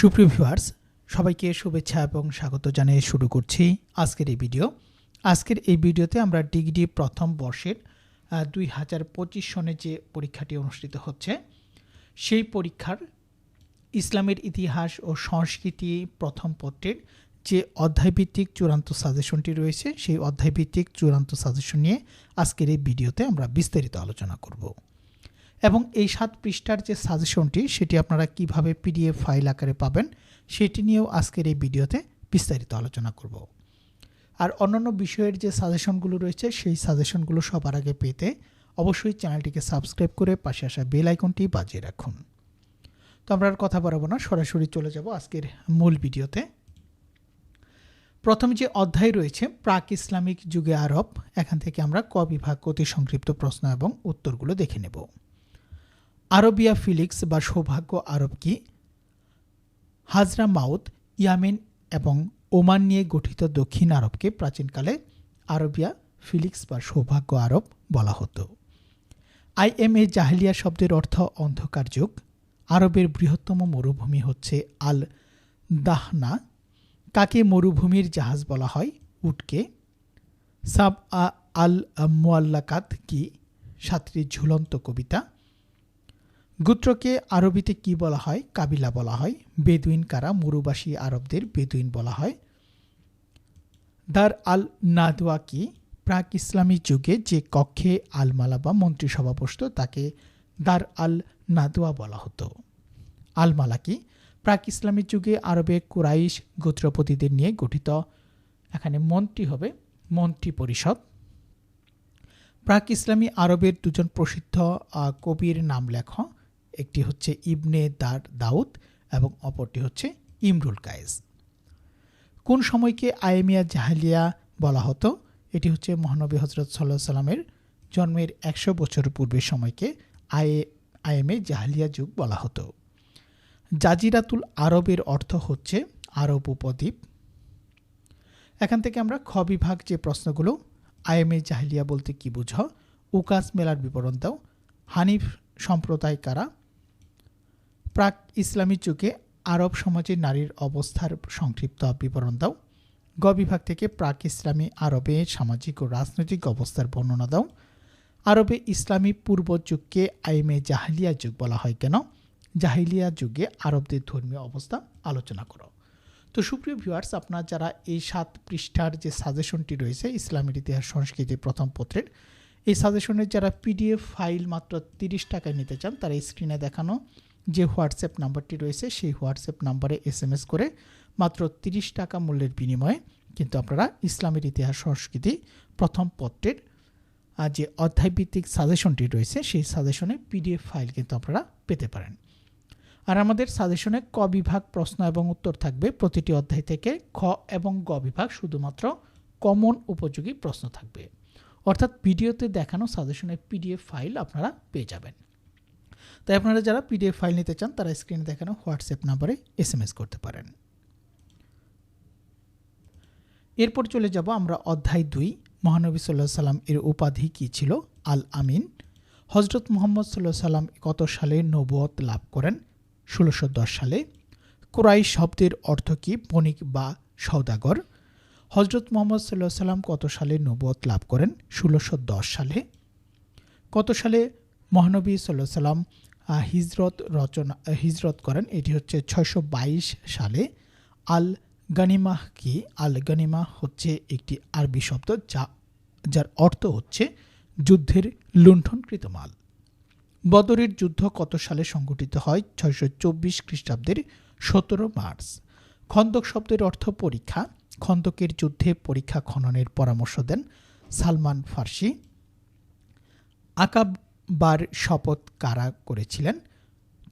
সুপ্রিয় ভিউয়ার্স, সবাইকে শুভেচ্ছা এবং স্বাগত জানিয়ে শুরু করছি আজকের এই ভিডিও। আজকের এই ভিডিওতে আমরা ডিগ্রি প্রথম বর্ষের দুই হাজার পঁচিশ সনে যে পরীক্ষাটি অনুষ্ঠিত হচ্ছে, সেই পরীক্ষার ইসলামের ইতিহাস ও সংস্কৃতি প্রথম পত্রের যে অধ্যায়ভিত্তিক চূড়ান্ত সাজেশনটি রয়েছে, সেই অধ্যায়ভিত্তিক চূড়ান্ত সাজেশন নিয়ে আজকের এই ভিডিওতে আমরা বিস্তারিত আলোচনা করব। এবং এই সাত পৃষ্ঠার যে সাজেশনটি, সেটি আপনারা কীভাবে পিডিএফ ফাইল আকারে পাবেন, সেটি নিয়েও আজকের এই ভিডিওতে বিস্তারিত আলোচনা করব। আর অন্যান্য বিষয়ের যে সাজেশনগুলো রয়েছে, সেই সাজেশনগুলো সবার আগে পেতে অবশ্যই চ্যানেলটিকে সাবস্ক্রাইব করে পাশে আসা বেল আইকনটি বাজিয়ে রাখুন। তো আমরা আর কথা বাড়াবো না, সরাসরি চলে যাব আজকের মূল ভিডিওতে। প্রথম যে অধ্যায় রয়েছে, প্রাক ইসলামিক যুগে আরব, এখান থেকে আমরা ক বিভাগ অতি সংক্ষিপ্ত প্রশ্ন এবং উত্তরগুলো দেখে নেব। আরবিয়া ফিলিক্স বা সৌভাগ্য আরব কি? হাজরা মাউদ ইয়ামেন এবং ওমান নিয়ে গঠিত দক্ষিণ আরবকে প্রাচীনকালে আরবিয়া ফিলিক্স বা সৌভাগ্য আরব বলা হতো। আইএমএ জাহেলিয়া শব্দের অর্থ অন্ধকার যুগ। আরবের বৃহত্তম মরুভূমি হচ্ছে আল দাহনা কাকে মরুভূমির জাহাজ বলা হয়? উটকে। সাব আ আল মোয়াল্লাকাত কি? সাতটি ঝুলন্ত কবিতা। গুত্রকে আরবিতে কি বলা হয়? কাবিলা বলা হয়। বেদুইন কারা? মরুবাসী আরবদের বেদুইন বলা হয়। দার আল নাদোয়া কি? প্রাক ইসলামী যুগে যে কক্ষে আলমালা বা মন্ত্রিসভা বসত, তাকে দার আল নাদোয়া বলা হতো। আলমালা কি? প্রাক ইসলামী যুগে আরবে কুরাইশ গোত্রপতিদের নিয়ে গঠিত। এখানে মন্ত্রী হবে মন্ত্রী পরিষদ। প্রাক ইসলামী আরবের দুজন প্রসিদ্ধ কবির নাম লেখ। একটি হচ্ছে ইবনে দার, দাউদ এবং অপরটি হচ্ছে ইমরুল কায়েস। কোন সময়কে আয়েমিয়া জাহালিয়া বলা হতো? এটি হচ্ছে মহানবী হজরত সাল্লাহ সাল্লামের জন্মের একশো বছর পূর্বের সময়কে আয়ে, আয়েমে জাহালিয়া যুগ বলা হতো। জাজিরাতুল আরবের অর্থ হচ্ছে আরব উপদ্বীপ। এখান থেকে আমরা খ বিভাগ যে প্রশ্নগুলো আইএমএ জাহিলিয়া বলতে কি বুঝ, উকাস মেলার বিবরণ দাও। হানিফ সম্প্রদায় কারা? প্রাক ইসলামী যুগে আরব সমাজে নারীর অবস্থার সংক্ষিপ্ত বিবরণ দাও। গ বিভাগ থেকে প্রাক ইসলামী আরবে সামাজিক ও রাজনৈতিক অবস্থার বর্ণনা দাও। আরবে ইসলামী পূর্ব যুগকে আইমে জাহালিয়া যুগ বলা হয় কেন? জাহিলিয়া যুগে আরবদের ধর্মীয় অবস্থা আলোচনা করো। তো সুপ্রিয় ভিউয়ার্স, আপনার যারা এই সাত পৃষ্ঠার যে সাজেশনটি রয়েছে, ইসলামের ইতিহাস, সংস্কৃতি প্রথম পত্রের, এই সাজেশনের যারা পিডিএফ ফাইল মাত্র তিরিশ টাকায় নিতে চান, তারা স্ক্রিনে দেখানো যে হোয়াটসঅ্যাপ নাম্বারটি রয়েছে, সেই হোয়াটসঅ্যাপ নাম্বারে এস এম এস করে মাত্র তিরিশ টাকা মূল্যের বিনিময়ে কিন্তু আপনারা ইসলামের ইতিহাস, সংস্কৃতি প্রথম পত্রের আর যে অধ্যায়ভিত্তিক সাজেশনটি রয়েছে, সেই সাজেশনে পিডিএফ ফাইল কিন্তু আপনারা পেতে পারেন। আর আমাদের সাজেশনে ক বিভাগ প্রশ্ন এবং উত্তর থাকবে। প্রতিটি অধ্যায় থেকে খ এবং গ বিভাগ শুধুমাত্র কমন উপযোগী প্রশ্ন থাকবে। অর্থাৎ ভিডিওতে দেখানো সাজেশনের পিডিএফ ফাইল আপনারা পেয়ে যাবেন। তাই আপনারা যারা পিডিএফ ফাইল নিতে চান, তারা স্ক্রিনে দেখানো হোয়াটসঅ্যাপ নাম্বারে এস করতে পারেন। এরপর চলে যাব আমরা অধ্যায় দুই, মহানবী সাল্লাহ সাল্লাম এর উপাধি কী ছিল? আল আমিন। হজরত মোহাম্মদ সাল্লাহ সাল্লাম কত সালে নবুয়ত লাভ করেন? ষোলোশো দশ সালে। কুরাই শব্দের অর্থ কি? বণিক বা সৌদাগর হজরত মোহাম্মদ সাল্লাহ সাল্লাম কত সালে নবুয়ত লাভ করেন? ষোলোশো দশ সালে। কত সালে মহানবী সাল্লাহ সাল্লাম হিজরত রচনা হিজরত করেন। এটি হচ্ছে ছয়শো বাইশ সালে আল গানিমাহ কি? আল গানিমা হচ্ছে একটি আরবি শব্দ যা, যার অর্থ হচ্ছে যুদ্ধের লুণ্ঠনকৃত মাল। বদরের যুদ্ধ কত সালে সংঘটিত হয়? ছয়শো চব্বিশ খ্রিস্টাব্দের সতেরো মার্চ। খন্দক শব্দের অর্থ পরীক্ষা। খন্দকের যুদ্ধে পরীক্ষা খননের পরামর্শ দেন সালমান ফার্সি। আকাববার শপথ কারা করেছিলেন?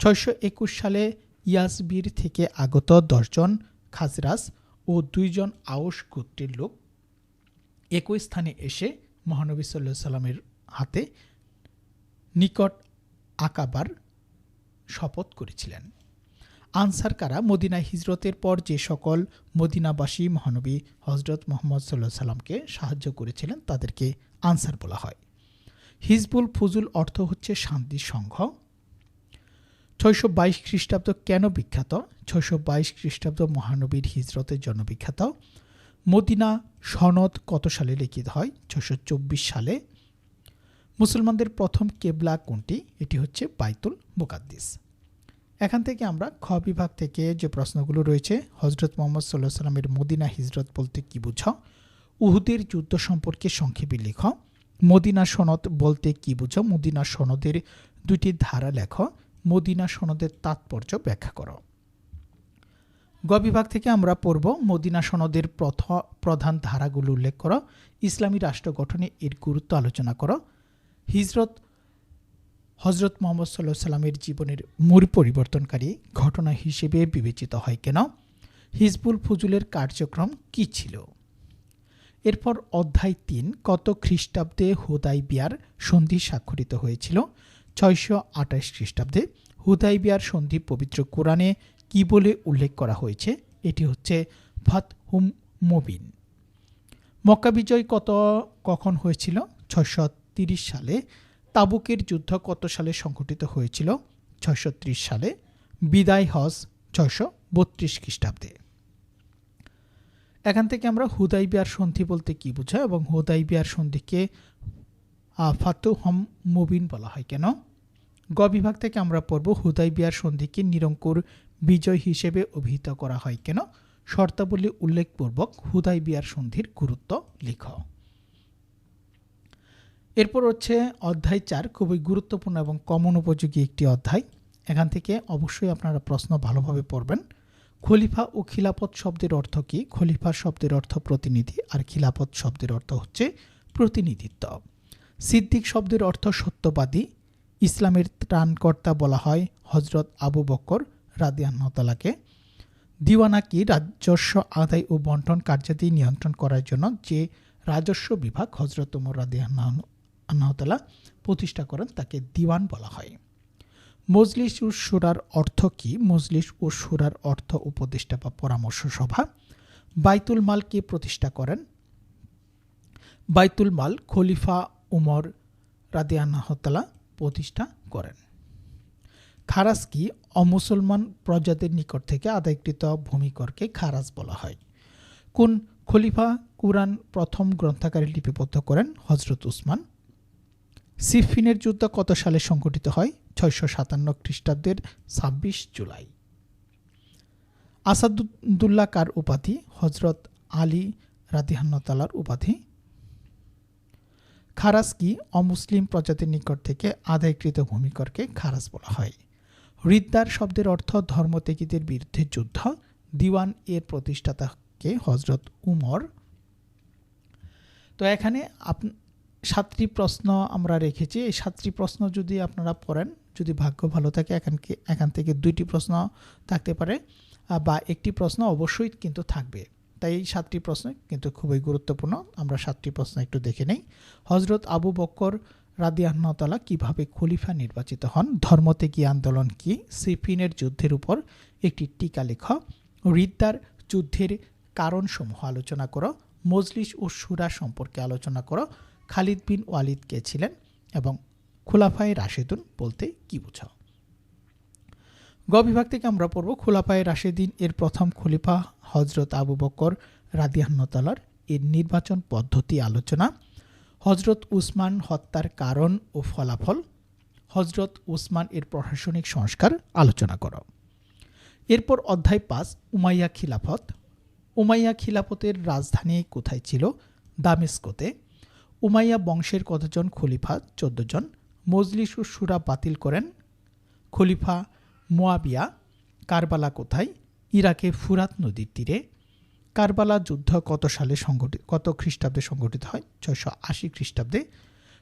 ছয়শো একুশ সালে ইয়াসবির থেকে আগত দশজন খাজরাস ও দুইজন আউস গোত্রের লোক একই স্থানে এসে মহানবী সাল্লাহ সাল্লামের হাতে নিকট আকাবার শপথ করেছিলেন। আনসার কারা মদিনা হিজরতের পর যে সকল মদিনাবাসী মহানবী হজরত মোহাম্মদ সাল্লাহ সাল্লামকে সাহায্য করেছিলেন তাদেরকে আনসার বলা হয়। হিজবুল ফুজুল অর্থ হচ্ছে শান্তি সংঘ। ছয়শো বাইশ খ্রিস্টাব্দ কেন বিখ্যাত? ছয়শো বাইশ খ্রিস্টাব্দ মহানবীর হিজরতের জন্য বিখ্যাত। মদিনা সনদ কত সালে লিখিত হয়? ছশো চব্বিশ সালে। মুসলমানদের প্রথম কেবলা কোনটি? এটি হচ্ছে বাইতুল মুকাদ্দিস। এখান থেকে আমরা খ বিভাগ থেকে যে প্রশ্নগুলো রয়েছে হজরত মোহাম্মদ সাল্লাহ সাল্লামের মদিনা হিজরত বলতে কী বুঝ? উহুদের যুদ্ধ সম্পর্কে সংক্ষেপে লিখ। মদিনা সনদ বলতে কী বুঝো? মদিনা সনদের দুটি ধারা লেখ। মদিনা সনদের তাৎপর্য ব্যাখ্যা করো। গ বিভাগ থেকে আমরা পড়ব, মদিনা সনদের প্রথ, প্রধান ধারাগুলো উল্লেখ করো। ইসলামী রাষ্ট্র গঠনে এর গুরুত্ব আলোচনা করো। হিজরত হজরত মোহাম্মদ সাল্লাহ সাল্লামের জীবনের মূল পরিবর্তনকারী ঘটনা হিসেবে বিবেচিত হয় কেন? হিজবুল ফজুলের কার্যক্রম কি ছিল? এরপর অধ্যায় তিন, কত খ্রিস্টাব্দে হুদাই বিয়ার সন্ধি স্বাক্ষরিত হয়েছিল? ছয়শো আঠাশ খ্রিস্টাব্দে হুদাই বিয়ার সন্ধি পবিত্র কোরআনে কি বলে উল্লেখ করা হয়েছে? এটি হচ্ছে ফাত হুম মুবিন। মক্কা বিজয় কত, কখন হয়েছিল? ছয়শো তিরিশ সালে। তাবুকের যুদ্ধ কত সালে সংঘটিত হয়েছিল? ছয়শো ত্রিশ সালে। বিদায় হজ ছয়শো বত্রিশ খ্রিস্টাব্দে। এখান থেকে আমরা হুদাই বিয়ার সন্ধি বলতে কি বোঝায় এবং হুদাই বিয়ার সন্ধিকে ফাতু হম মুবিন বলা হয় কেন? গ বিভাগ থেকে আমরা পড়ব হুদাই বিয়ার সন্ধিকে নিরঙ্কুর বিজয় হিসেবে অভিহিত করা হয় কেন? শর্তাবলী উল্লেখপূর্বক হুদাই বিয়ার সন্ধির গুরুত্ব লিখ। এরপর হচ্ছে অধ্যায় চার, খুবই গুরুত্বপূর্ণ এবং কমন উপযোগী একটি অধ্যায়। এখান থেকে অবশ্যই আপনারা প্রশ্ন ভালোভাবে পড়বেন। খলিফা ও খিলাপত শব্দের অর্থ কী? খলিফা শব্দের অর্থ প্রতিনিধি আর খিলাপত শব্দের অর্থ হচ্ছে প্রতিনিধিত্ব। সিদ্দিক শব্দের অর্থ সত্যবাদী। ইসলামের ত্রাণকর্তা বলা হয় হজরত আবু বক্কর রাদিয়ান্নতালাকে দিওয়ানা কি? রাজস্ব, আদায় ও বন্টন কার্যাদি নিয়ন্ত্রণ করার জন্য যে রাজস্ব বিভাগ হজরত উমর রাদিয়ান্নতালা প্রতিষ্ঠা করেন তাকে দিওয়ান বলা হয়। মজলিস ও সুরার অর্থ কি? মজলিস ও সুরার অর্থ উপদেষ্টা বা পরামর্শ সভা। বাইতুল মাল কে প্রতিষ্ঠা করেন? বাইতুল মাল খলিফা উমর রাদিয়ান্নাহতালা প্রতিষ্ঠা করেন। খারাজ কি? অমুসলমান প্রজাদের নিকট থেকে আদায়কৃত ভূমিকরকে খারাজ বলা হয়। কোন খলিফা কুরআন প্রথম গ্রন্থাকারে লিপিবদ্ধ করেন? হজরত উসমান। সিফিনের যুদ্ধ কত সালে সংঘটিত হয়? ছয়শো সাতান্ন খ্রিস্টাব্দের ছাব্বিশ জুলাই। আসাদুল্লাহ কার উপাধি হজরত আলী রাদিহান্নতালার উপাধি। খারাজ কি অমুসলিম প্রজাতির নিকট থেকে আদায়কৃত ভূমিকরকে খারাজ বলা হয়। হৃদ্দার শব্দের অর্থ ধর্মত্যাগীদের বিরুদ্ধে যুদ্ধ। দিওয়ান এর প্রতিষ্ঠাতাকে হজরত উমর। তো এখানে আপ সাতটি প্রশ্ন আমরা রেখেছি। এই সাতটি প্রশ্ন যদি আপনারা পড়েন, যদি ভাগ্য ভালো থাকে এখানকে এখান থেকে দুইটি প্রশ্ন থাকতে পারে। বা একটি প্রশ্ন অবশ্যই কিন্তু থাকবে। তাই এই সাতটি প্রশ্ন কিন্তু খুবই গুরুত্বপূর্ণ। আমরা সাতটি প্রশ্ন একটু দেখে নেই। হজরত আবু বক্কর রাদিয়াহনতলা কীভাবে খলিফা নির্বাচিত হন? ধর্মত্যাগী আন্দোলন কি? সিফিনের যুদ্ধের উপর একটি টিকা লেখ। রিদ্দার যুদ্ধের কারণসমূহ আলোচনা করো। মজলিস ও সুরা সম্পর্কে আলোচনা করো। খালিদ বিন ওয়ালিদ কে ছিলেন এবং খোলাফায় রাশেদুন বলতে কি বোঝাও? গ বিভাগ থেকে আমরা পড়ব, খোলাফায় রাশেদিন এর প্রথম খলিফা হজরত আবু বকর রাদিয়াহনতালার এর নির্বাচন পদ্ধতি আলোচনা হজরত উসমান হত্যার কারণ ও ফলাফল হজরত উসমান এর প্রশাসনিক সংস্কার আলোচনা করো। এরপর অধ্যায় পাঁচ, উমাইয়া খিলাফত। উমাইয়া খিলাফতের রাজধানী কোথায় ছিল? দামেস্কোতে। উমাইয়া বংশের কতজন খলিফা? চোদ্দ জন। মজলিস সুরা বাতিল করেন। খলিফা মোয়াবিয়া, কারবালা কোথায়? ইরাকে ফুরাত নদীর তীরে। কারবালা যুদ্ধ কত সালে সংগঠিত কত খ্রিস্টাব্দে সংগঠিত হয়? ছয়শো আশি খ্রিস্টাব্দে।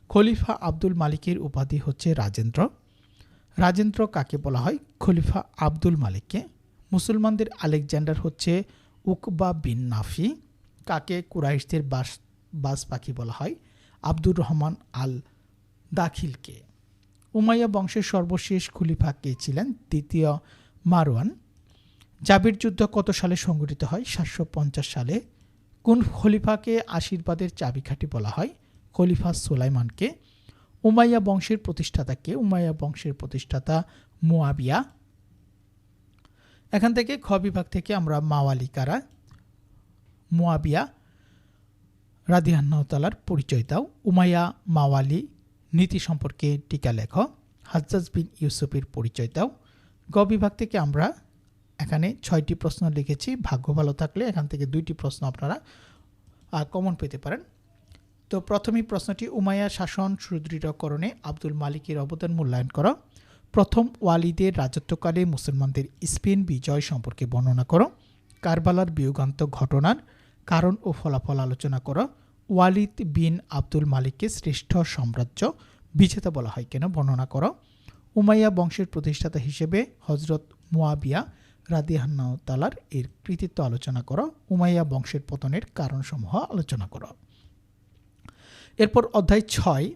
খলিফা আব্দুল মালিকের উপাধি হচ্ছে রাজেন্দ্র। রাজেন্দ্র কাকে বলা হয়? খলিফা আব্দুল মালিককে। মুসলমানদের আলেকজান্ডার হচ্ছে উকবা বিন নাফি। কাকে কুরাইশদের বাস বাস পাখি বলা হয়? আব্দুর রহমান আল দাখিলকে। উমাইয়া বংশের সর্বশেষ খলিফা কে ছিলেন? দ্বিতীয় মারওয়ান। জাবির যুদ্ধ কত সালে সংঘটিত হয়? সাতশো পঞ্চাশ সালে। কোন খলিফাকে আশীর্বাদের চাবিকাঠি বলা হয়? খলিফা সোলাইমানকে। উমাইয়া বংশের প্রতিষ্ঠাতাকে উমাইয়া বংশের প্রতিষ্ঠাতা মুয়াবিয়া এখান থেকে খ বিভাগ থেকে আমরা মাওয়ালি কারা মুয়াবিয়া রাদিহান্নাহতালার পরিচয় দাও। উমাইয়া মাওয়ালি, নীতি সম্পর্কে টিকা লেখ। হাজ্জাজ বিন ইউসুফের পরিচয় দাও। গ বিভাগ থেকে আমরা এখানে ছয়টি প্রশ্ন লিখেছি। ভাগ্য ভালো থাকলে এখান থেকে দুইটি প্রশ্ন আপনারা কমন পেতে পারেন। তো প্রথমেই প্রশ্নটি, উমাইয়া শাসন সুদৃঢ়করণে আব্দুল মালিকের অবদান মূল্যায়ন করো। প্রথম, ওয়ালিদের রাজত্বকালে মুসলমানদের স্পেন বিজয় সম্পর্কে বর্ণনা করো। কারবালার বিয়োগান্ত ঘটনার কারণ ও ফলাফল আলোচনা করো। ওয়ালিদ বিন আব্দুল মালিককে শ্রেষ্ঠ সাম্রাজ্য বিজেতা বলা হয় কেন বর্ণনা করো। উমাইয়া বংশের প্রতিষ্ঠাতা হিসেবে হজরত মুয়াবিয়া রাদিহান্নাতালার এর কৃতিত্ব আলোচনা করো, উমাইয়া বংশের পতনের কারণসমূহ আলোচনা করো। এরপর অধ্যায় ছয়,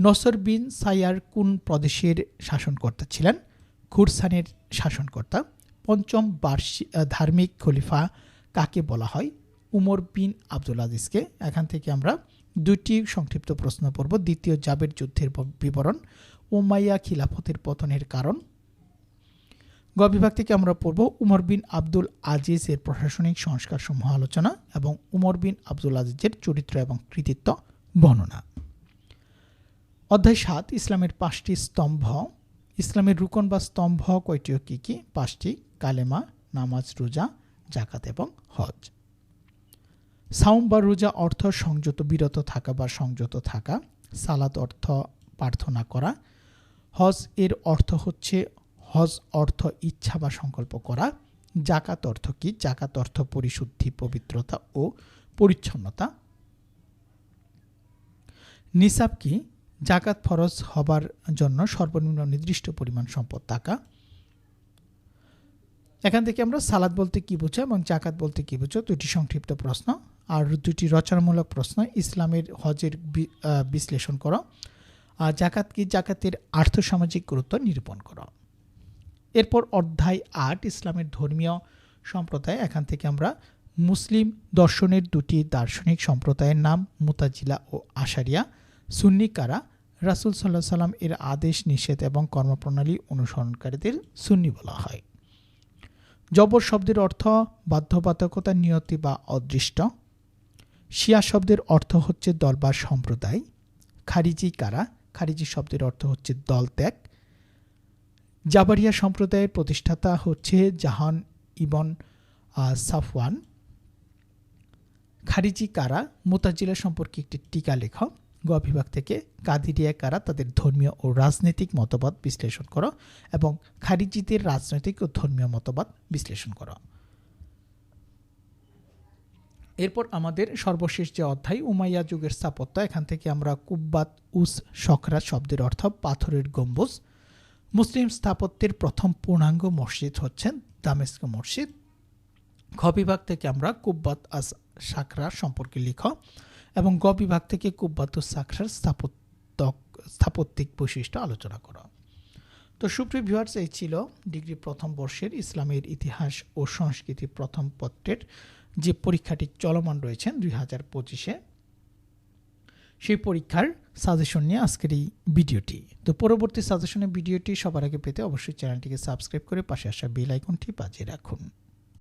নসর বিন সাইয়ার কোন প্রদেশের শাসনকর্তা ছিলেন? খুরসানের শাসনকর্তা, পঞ্চম বার্ষিক ধার্মিক খলিফা কাকে বলা হয়? উমর বিন আব্দুল আজিজকে। এখান থেকে আমরা দুটি সংক্ষিপ্ত প্রশ্ন পড়ব। দ্বিতীয় জাবের যুদ্ধের বিবরণ ওমাইয়া খিলাফতের পতনের কারণ। গ বিভাগ থেকে আমরা পড়ব, উমর বিন আব্দুল আজিজের প্রশাসনিক সংস্কার সমূহ আলোচনা এবং উমর বিন আব্দুল আজিজের চরিত্র এবং কৃতিত্ব বর্ণনা। অধ্যায় সাত, ইসলামের পাঁচটি স্তম্ভ। ইসলামের রুকন বা স্তম্ভ কয়টিও কী কী? পাঁচটি, কালেমা, নামাজ, রোজা জাকাত এবং হজ। সাউম বা রোজা অর্থ সংযত, বিরত থাকা বা সংযত থাকা। সালাদ অর্থ প্রার্থনা করা। হজ এর অর্থ হচ্ছে হজ অর্থ ইচ্ছা বা সংকল্প করা। জাকাত অর্থ কি? জাকাত অর্থ পরিশুদ্ধি, পবিত্রতা ও পরিচ্ছন্নতা। নিসাব কি? জাকাত ফরজ হবার জন্য সর্বনিম্ন নির্দিষ্ট পরিমাণ সম্পদ টাকা এখান থেকে আমরা সালাদ বলতে কী বুঝো এবং জাকাত বলতে কী বুঝো দুটি সংক্ষিপ্ত প্রশ্ন। আর দুটি রচনামূলক প্রশ্ন ইসলামের হজের বিশ্লেষণ করো। আর জাকাত কি? জাকাতের আর্থসামাজিক গুরুত্ব নিরূপণ করো। এরপর অধ্যায় আট, ইসলামের ধর্মীয় সম্প্রদায়। এখান থেকে আমরা মুসলিম দর্শনের দুটি দার্শনিক সম্প্রদায়ের নাম মুতাজিলা ও আশারিয়া। সুন্নি কারা? রাসুল সাল্লাহ সাল্লাম এর আদেশ, নিষেধ এবং কর্মপ্রণালী অনুসরণকারীদের সুন্নি বলা হয়। জবর শব্দের অর্থ বাধ্যবাধকতা, নিয়তি বা অদৃষ্ট। শিয়া শব্দের অর্থ হচ্ছে দল বা সম্প্রদায়। খারিজি কারা? খারিজি শব্দের অর্থ হচ্ছে দল ত্যাগ। জাবারিয়া সম্প্রদায়ের প্রতিষ্ঠাতা হচ্ছে জাহান ইবন সাফওয়ান। খারিজি কারা? মোতাজিলা সম্পর্কে একটি টিকা লেখক গ বিভাগ থেকে কাদিরিয়া কারা? তাদের ধর্মীয় ও রাজনৈতিক মতবাদ বিশ্লেষণ করো এবং খারিজিদের রাজনৈতিক ও ধর্মীয় মতবাদ বিশ্লেষণ করো। এরপর আমাদের সর্বশেষ যে অধ্যায়, উমাইয়া যুগের স্থাপত্য, এখান থেকে আমরা কুব্বাত, উস শখরা শব্দের অর্থ পাথরের গম্বুজ। মুসলিম স্থাপত্যের প্রথম পূর্ণাঙ্গ মসজিদ হচ্ছেন দামেস্ক মসজিদ। খ বিভাগ থেকে আমরা কুব্বাত আস সাকরা সম্পর্কে লিখ এবং গ বিভাগ থেকে কুব্বাত সাকরার স্থাপত্যক, স্থাপত্যিক বৈশিষ্ট্য আলোচনা করা। তো সুপ্রিয় ভিউয়ার্স এই ছিল ডিগ্রি প্রথম বর্ষের ইসলামের ইতিহাস ও সংস্কৃতি প্রথম পত্রের যে পরীক্ষাটি চলমান রয়েছেন দুই হাজার পঁচিশে, সেই পরীক্ষার সাজেশন নিয়ে আজকের এই ভিডিওটি। তো পরবর্তী সাজেশনের ভিডিওটি সবার আগে পেতে অবশ্যই চ্যানেলটিকে সাবস্ক্রাইব করে পাশে আসা বেল আইকনটি বাজিয়ে রাখুন।